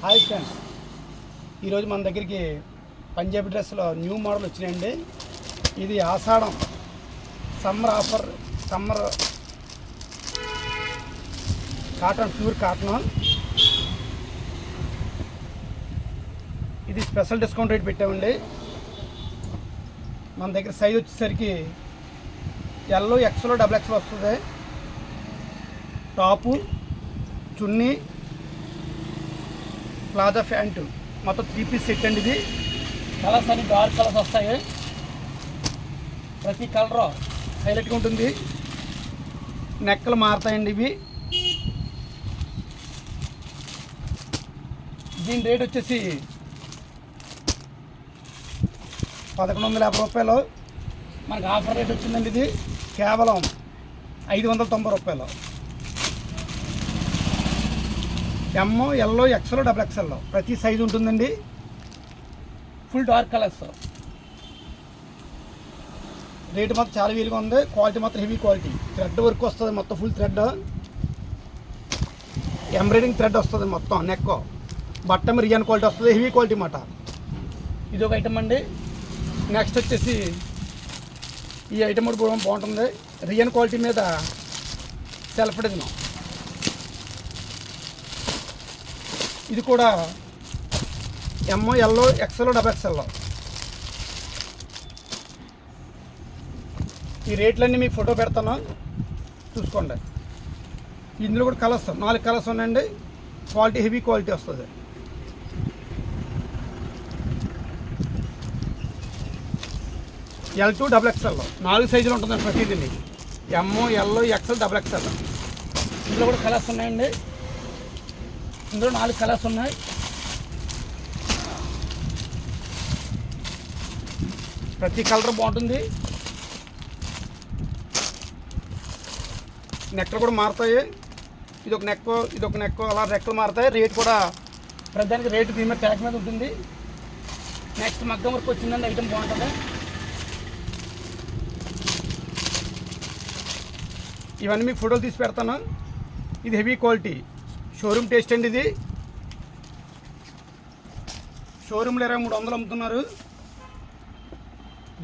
Hi friends. ఈరోజు మన దగ్గరికి పంజాబీ డ్రెస్లో న్యూ మోడల్ వచ్చినాయండి. ఇది Ashadham. Summer offer summer cotton pure cotton. ఇది స్పెషల్ డిస్కౌంట్ రేట్ పెట్టామండి. మన దగ్గర సైజ్ వచ్చేసరికి ఎల్లో ఎక్స్లో డబుల్ ఎక్స్లో వస్తుంది. టాపు చున్నీ ప్లాజా ప్యాంటు. మొత్తం త్రీ పీస్ సెట్ అండి ఇది. కలర్స్ అన్ని డార్క్ కలర్స్ వస్తాయి. ప్రతి కలర్ హైలైట్గా ఉంటుంది. నెక్కలు మారుతాయండి ఇవి. దీని రేట్ వచ్చేసి పదకొండు వందల యాభై రూపాయలు. మనకు ఆఫర్ రేట్ వచ్చిందండి ఇది. కేవలం ఐదు వందల తొంభై రూపాయలు. ఎమ్ ఎల్లో ఎక్స్ఎల్ డబుల్ ఎక్స్ఎల్లో ప్రతి సైజు ఉంటుందండి. ఫుల్ డార్క్ కలర్స్ రేట్ మాత్రం చాలా వీలుగా ఉంది. క్వాలిటీ మాత్రం హెవీ క్వాలిటీ థ్రెడ్ వర్క్ వస్తుంది మొత్తం ఫుల్ థ్రెడ్ ఎంబ్రాయిడింగ్ థ్రెడ్ వస్తుంది మొత్తం నెక్ బట్ట రియన్ క్వాలిటీ వస్తుంది హెవీ క్వాలిటీ మాట. ఇది ఒక ఐటమ్ అండి. నెక్స్ట్ వచ్చేసి ఈ ఐటమ్ కూడా బాగుంటుంది. రియన్ క్వాలిటీ మీద సెల్ఫ్ డిజైన్ ఇది కూడా ఎంఓ ఎల్లో ఎక్స్ఎల్ డబల్ ఈ రేట్లన్నీ మీకు ఫోటో పెడతాను. చూసుకోండి. ఇందులో కూడా కలర్స్ నాలుగు కలర్స్ ఉన్నాయండి. క్వాలిటీ హెవీ క్వాలిటీ వస్తుంది. ఎల్ టూ డబల్ ఎక్స్ఎల్ నాలుగు సైజులు ఉంటుందండి ప్రతిదీ. ఎంఓ ఎల్లో ఎక్స్ఎల్ డబుల్ ఎక్స్ఎల్ ఇందులో కూడా కలర్స్ ఉన్నాయండి. ఇందులో నాలుగు కలర్స్ ఉన్నాయి. ప్రతి కలర్ బాగుంటుంది. నెక్కలు కూడా మారుతాయి. ఇది ఒక నెక్ ఇది ఒక నెక్ అలా రెక్కలు మారుతాయి. రేట్ కూడా ప్రతిదానికి రేటు దీని మీద ట్యాక్ మీద ఉంటుంది. నెక్స్ట్ మగ్గం వరకు వచ్చిందండి ఐటమ్ బాగుంటుంది. ఇవన్నీ మీకు ఫోటోలు తీసి పెడతాను. ఇది హెవీ క్వాలిటీ. షోరూమ్ టేస్ట్ అండి ఇది. షోరూమ్లో ఇరవై మూడు వందలు అమ్ముతున్నారు.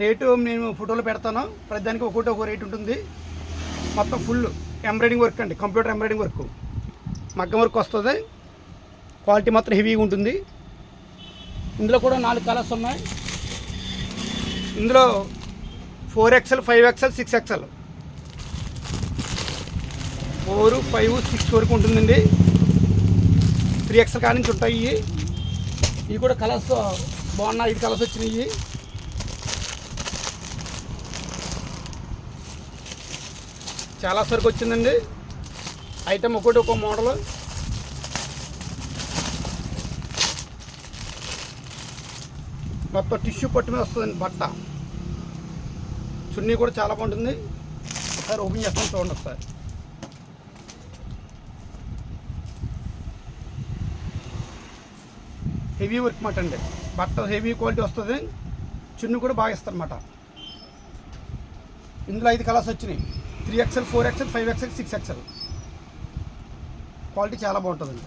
రేటు నేను ఫోటోలు పెడతాను. ప్రతిదానికి ఒకటి ఒక రేట్ ఉంటుంది. మొత్తం ఫుల్ ఎంబ్రాయిడింగ్ వర్క్ అండి కంప్యూటర్ ఎంబ్రాయిడింగ్ వర్క్. మగ్గం వర్క్ వస్తుంది. క్వాలిటీ మాత్రం హెవీగా ఉంటుంది. ఇందులో కూడా నాలుగు కలర్స్ ఉన్నాయి. ఇందులో four XL five XL six XL. Four five six వరకు ఉంటుందండి. త్రీ ఎక్స్ఎల్ కాడి నుంచి ఉంటాయి ఇవి. కూడా కలర్స్ బాగున్నాయి ఐదు కలర్స్ వచ్చినాయి. చాలా సరుకు వచ్చిందండి. ఐటమ్ ఒకటి ఒక మోడల్. మొత్తం టిష్యూ పట్టు మీద వస్తుందండి బట్ట. చున్నీ కూడా చాలా బాగుంటుంది. ఒకసారి ఓపెన్ చేస్తాను చూడండి ఒకసారి. హెవీ వర్క్ మాట అండి. బట్ట హెవీ క్వాలిటీ వస్తుంది చున్నీ కూడా బాగా ఇస్తారు ఇందులో ఐదు కలర్స్ వచ్చినాయి. Three XL four XL five XL six XL. Quality చాలా బాగుంటుందండి.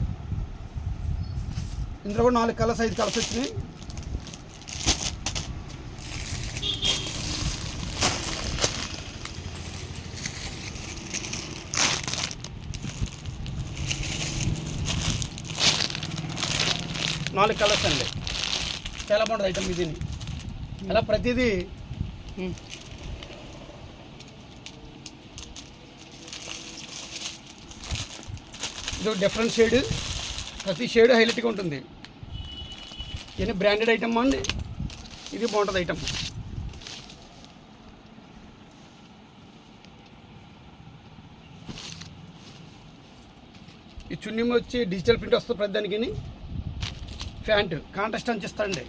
ఇందులో కూడా నాలుగు కలర్స్ ఐదు కలర్స్ వచ్చినాయి. నాలుగు కలర్స్ అండి. చాలా బాగుంటుంది ఐటమ్ ఇది. అలా ప్రతిదీ ఇది డిఫరెంట్ షేడ్ ప్రతి షేడ్ హైలైట్గా ఉంటుంది. ఇది బ్రాండెడ్ ఐటమ్ అండి? ఇది బాగుంటుంది ఐటమ్ ఈ చున్నీ వచ్చి డిజిటల్ ప్రింట్ వస్తుంది ప్రతి దానికి ప్యాంటు కాంట్రాస్ట్ అందిస్తాండి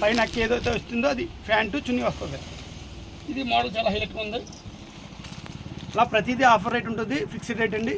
పైన ఏదైతే వస్తుందో అది ప్యాంటు చున్నీ వస్తుంది. ఇది మోడల్ చాలా హైలైట్గా ఉంది. అలా ప్రతిదీ ఆఫర్ రేట్ ఉంటుంది ఫిక్స్డ్ రేట్ అండి.